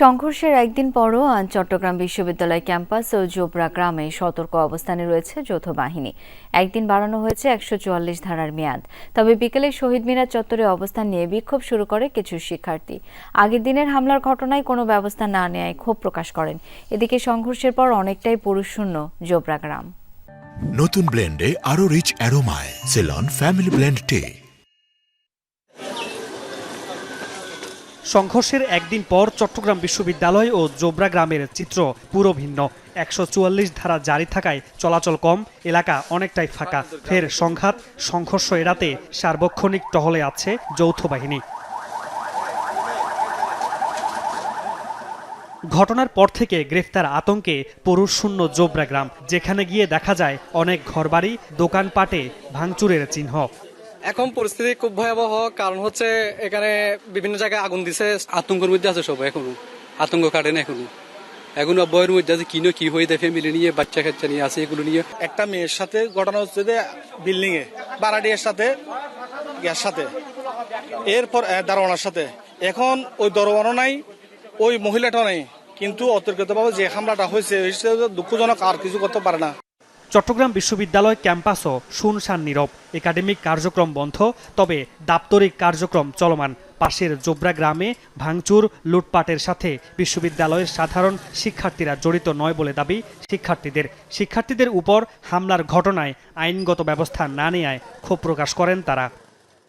সংঘর্ষের একদিন পরও চট্টগ্রাম বিশ্ববিদ্যালয় ক্যাম্পাস ও জোবরা গ্রামে সতর্ক অবস্থানে রয়েছে যৌথ বাহিনী। একদিন বাড়ানো হয়েছে একশো চুয়াল্লিশ ধারার মেয়াদ। তবে বিকেলে শহীদ মিনার চত্বরে অবস্থান নিয়ে বিক্ষোভ শুরু করে কিছু শিক্ষার্থী। আগের দিনের হামলার ঘটনায় কোনো ব্যবস্থা না নেয় ক্ষোভ প্রকাশ করেন। এদিকে সংঘর্ষের পর অনেকটাই পুরুষশূন্য জোবরা গ্রাম। নতুন ব্লেন্ডে আরও রিচ অ্যারোমায় সেলন ফ্যামিলি ব্লেন্ড টে সংঘর্ষের একদিন পর চট্টগ্রাম বিশ্ববিদ্যালয় ও জোবরা গ্রামের চিত্র পুরো ভিন্ন। একশো চুয়াল্লিশ ধারা জারি থাকায় চলাচল কম, এলাকা অনেকটাই ফাঁকা। ফের সংঘাত, সংঘর্ষ এড়াতে সার্বক্ষণিক টহলে আছে যৌথ বাহিনী। ঘটনার পর থেকে গ্রেফতার আতঙ্কে পুরুষ শূন্য জোবরা গ্রাম, যেখানে গিয়ে দেখা যায় অনেক ঘরবাড়ি, দোকানপাটে ভাঙচুরের চিহ্ন। এখন পরিস্থিতি খুব ভয়াবহ, কারণ হচ্ছে এখানে বিভিন্ন জায়গায় আগুন দিছে, আতঙ্কের মধ্যে আছে সবাই এখনও। আতঙ্ক কাটে না এখনও। এখন বইয়ের মধ্যে আছে, কিনো কি হয়ে যায় ফ্যামিলি নিয়ে, বাচ্চা কাচ্চা নিয়ে, আছে এগুলো নিয়ে। একটা মেয়ের সাথে ঘটনা হচ্ছে যে বিল্ডিং এ বারাডিয়ার সাথে গ্যাস সাথে, এরপর দারোয়ানার সাথে। এখন ওই দরওয়ানও নাই, ওই মহিলাটাও নাই, কিন্তু অতর্কিতভাবে যে হামলাটা হয়েছে দুঃখজনক আর কিছু করতে পারে না। চট্টগ্রাম বিশ্ববিদ্যালয় ক্যাম্পাসও শুনশান নীরব। একাডেমিক কার্যক্রম বন্ধ, তবে দাপ্তরিক কার্যক্রম চলমান। পাশের জোবরা গ্রামে ভাঙচুর, লুটপাটের সাথে বিশ্ববিদ্যালয়ের সাধারণ শিক্ষার্থীরা জড়িত নয় বলে দাবি শিক্ষার্থীদের। শিক্ষার্থীদের উপর হামলার ঘটনায় আইনগত ব্যবস্থা না নেয়ায় ক্ষোভ প্রকাশ করেন তারা।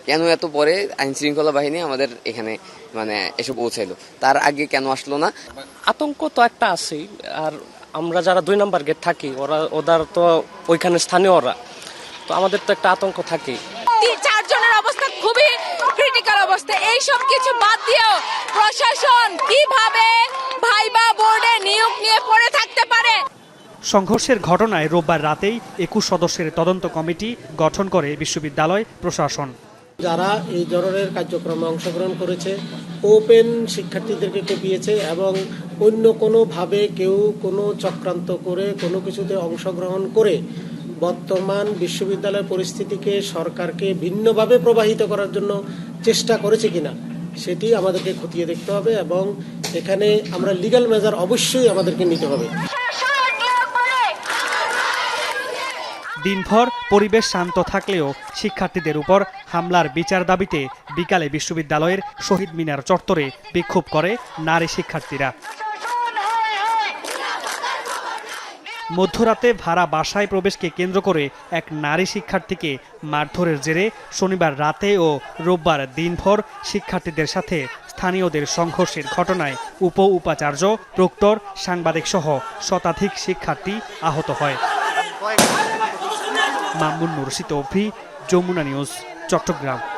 কেন এত পরে আইন শৃঙ্খলা বাহিনী আমাদের এখানে মানে এসে পৌঁছাইলো? তার আগে কেন আসলো না? আতঙ্ক তো একটা আছেই আর আমরা যারা দুই নাম্বার গেট থাকি ওরা ওদের তো ওইখানে স্থানীয় ওরা তো আমাদের তো একটা আতঙ্ক থাকেই। তিন চারজনের অবস্থা খুবই ক্রিটিক্যাল অবস্থা। এই সব কিছু বাদ দিয়েও প্রশাসন কীভাবে ভাইবা বোর্ডে নিয়োগ নিয়ে পড়ে থাকতে পারে? সংঘর্ষের ঘটনায় রোববার রাতেই একুশ সদস্যের তদন্ত কমিটি গঠন করে বিশ্ববিদ্যালয় প্রশাসন। যারা এই ধরনের কার্যক্রমে অংশগ্রহণ করেছে ওপেন শিক্ষার্থীদেরকে খেপিয়েছে এবং অন্য কোনোভাবে কেউ কোনো চক্রান্ত করে কোনো কিছুতে অংশগ্রহণ করে বর্তমান বিশ্ববিদ্যালয়ের পরিস্থিতিকে সরকারকে ভিন্নভাবে প্রবাহিত করার জন্য চেষ্টা করেছে কিনা, সেটি আমাদেরকে খতিয়ে দেখতে হবে এবং এখানে আমরা লিগ্যাল মেজার অবশ্যই আমাদেরকে নিতে হবে। দিনভর পরিবেশ শান্ত থাকলেও শিক্ষার্থীদের উপর হামলার বিচার দাবিতে বিকালে বিশ্ববিদ্যালয়ের শহীদ মিনার চত্বরে বিক্ষোভ করে নারী শিক্ষার্থীরা। মধ্যরাতে ভাড়া বাসায় প্রবেশকে কেন্দ্র করে এক নারী শিক্ষার্থীকে মারধরের জেরে শনিবার রাতে ও রোববার দিনভর শিক্ষার্থীদের সাথে স্থানীয়দের সংঘর্ষের ঘটনায় উপ উপাচার্য প্রক্টর সাংবাদিক সহ শতাধিক শিক্ষার্থী আহত হয়। মামুন মুর্শিদ অভি, যমুনা নিউজ। চট্টগ্রাম।